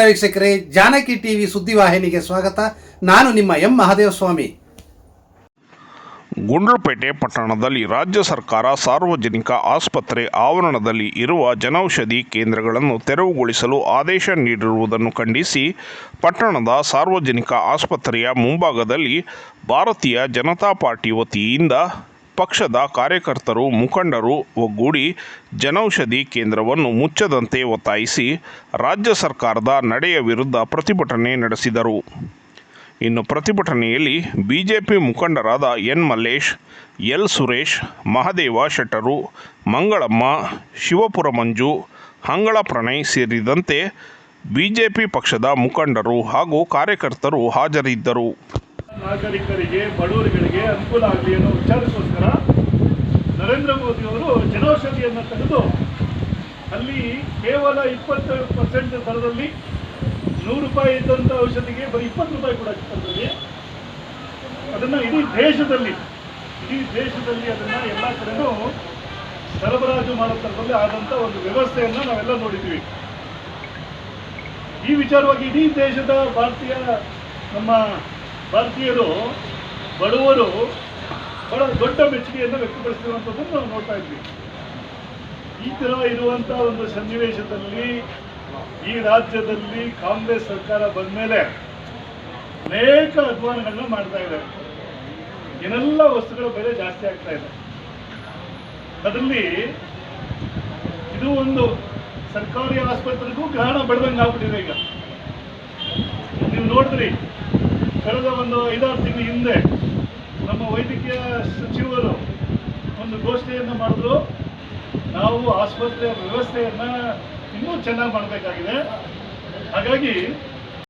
ವೀಕ್ಷಕರೇ, ಜಾನಕಿ ಟಿವಿ ಸುದ್ದಿವಾಹಿನಿಗೆ ಸ್ವಾಗತ. ನಾನು ನಿಮ್ಮ ಎಂ ಮಹಾದೇವಸ್ವಾಮಿ. ಗುಂಡ್ಲುಪೇಟೆ ಪಟ್ಟಣದಲ್ಲಿ ರಾಜ್ಯ ಸರ್ಕಾರ ಸಾರ್ವಜನಿಕ ಆಸ್ಪತ್ರೆ ಆವರಣದಲ್ಲಿ ಇರುವ ಜನೌಷಧಿ ಕೇಂದ್ರಗಳನ್ನು ತೆರವುಗೊಳಿಸಲು ಆದೇಶ ನೀಡಿರುವುದನ್ನು ಖಂಡಿಸಿ, ಪಟ್ಟಣದ ಸಾರ್ವಜನಿಕ ಆಸ್ಪತ್ರೆಯ ಮುಂಭಾಗದಲ್ಲಿ ಭಾರತೀಯ ಜನತಾ ಪಾರ್ಟಿ ವತಿಯಿಂದ ಪಕ್ಷದ ಕಾರ್ಯಕರ್ತರು, ಮುಖಂಡರು ಒಗ್ಗೂಡಿ ಜನೌಷಧಿ ಕೇಂದ್ರವನ್ನು ಮುಚ್ಚದಂತೆ ಒತ್ತಾಯಿಸಿ ರಾಜ್ಯ ಸರ್ಕಾರದ ನಡೆಯ ವಿರುದ್ಧ ಪ್ರತಿಭಟನೆ ನಡೆಸಿದರು. ಇನ್ನು ಪ್ರತಿಭಟನೆಯಲ್ಲಿ ಬಿಜೆಪಿ ಮುಖಂಡರಾದ ಎನ್ ಮಲ್ಲೇಶ್, ಎಲ್ ಸುರೇಶ್, ಮಹದೇವ ಶೆಟ್ಟರು, ಮಂಗಳಮ್ಮ, ಶಿವಪುರ ಮಂಜು, ಹಂಗಳ ಪ್ರಣಯ್ ಸೇರಿದಂತೆ ಬಿಜೆಪಿ ಪಕ್ಷದ ಮುಖಂಡರು ಹಾಗೂ ಕಾರ್ಯಕರ್ತರು ಹಾಜರಿದ್ದರು. ನಾಗರಿಕರಿಗೆ, ಬಡವರುಗಳಿಗೆ ಅನುಕೂಲ ಆಗಲಿ ಅನ್ನೋ ವಿಚಾರಕ್ಕೋಸ್ಕರ ನರೇಂದ್ರ ಮೋದಿ ಅವರು ಜನೌಷಧಿಯನ್ನು ತೆಗೆದು ಅಲ್ಲಿ ಕೇವಲ ಇಪ್ಪತ್ತು ಪರ್ಸೆಂಟ್ ದರದಲ್ಲಿ ನೂರು ರೂಪಾಯಿ ಇದ್ದಂಥ ಔಷಧಿಗೆ ಬರೀ ಇಪ್ಪತ್ತು ರೂಪಾಯಿ ಕೂಡ ಅದನ್ನ ಅದನ್ನು ಇಡೀ ದೇಶದಲ್ಲಿ ಇಡೀ ದೇಶದಲ್ಲಿ ಅದನ್ನು ಎಲ್ಲ ಕಡೆನೂ ಸರಬರಾಜು ಮಾಡೋ ಆದಂಥ ಒಂದು ವ್ಯವಸ್ಥೆಯನ್ನು ನಾವೆಲ್ಲ ನೋಡಿದ್ದೀವಿ. ಈ ವಿಚಾರವಾಗಿ ಇಡೀ ದೇಶದ ಭಾರತೀಯ ನಮ್ಮ ಭಾರತೀಯರು, ಬಡವರು ಬಹಳ ದೊಡ್ಡ ಮೆಚ್ಚುಗೆಯನ್ನು ವ್ಯಕ್ತಪಡಿಸಿರುವಂಥದ್ದನ್ನು ನಾವು ನೋಡ್ತಾ ಇದ್ವಿ. ಈ ಥರ ಇರುವಂಥ ಒಂದು ಸನ್ನಿವೇಶದಲ್ಲಿ ಈ ರಾಜ್ಯದಲ್ಲಿ ಕಾಂಗ್ರೆಸ್ ಸರ್ಕಾರ ಬಂದ ಮೇಲೆ ಅನೇಕ ಅಧ್ವಾನಗಳನ್ನ ಮಾಡ್ತಾ ಇದೆ. ಏನೆಲ್ಲ ವಸ್ತುಗಳ ಬೆಲೆ ಜಾಸ್ತಿ ಆಗ್ತಾ ಇದೆ. ಅದರಲ್ಲಿ ಇದು ಒಂದು ಸರ್ಕಾರಿ ಆಸ್ಪತ್ರೆಗೂ ಗ್ರಹಣ ಬೆಳೆದಂಗೆ ಆಗ್ಬಿಟ್ಟಿದೆ ಈಗ. ನೀವು ನೋಡಿದ್ರಿ ಕಳೆದ ಒಂದು ಐದಾರು ತಿಂಗಳ ಹಿಂದೆ ನಮ್ಮ ವೈದ್ಯಕೀಯ ಸಚಿವರು ಒಂದು ಘೋಷಣೆಯನ್ನು ಮಾಡಿದ್ರು. ನಾವು ಆಸ್ಪತ್ರೆಯ ವ್ಯವಸ್ಥೆಯನ್ನು ಇನ್ನೂ ಚೆನ್ನಾಗಿ ಮಾಡಬೇಕಾಗಿದೆ. ಹಾಗಾಗಿ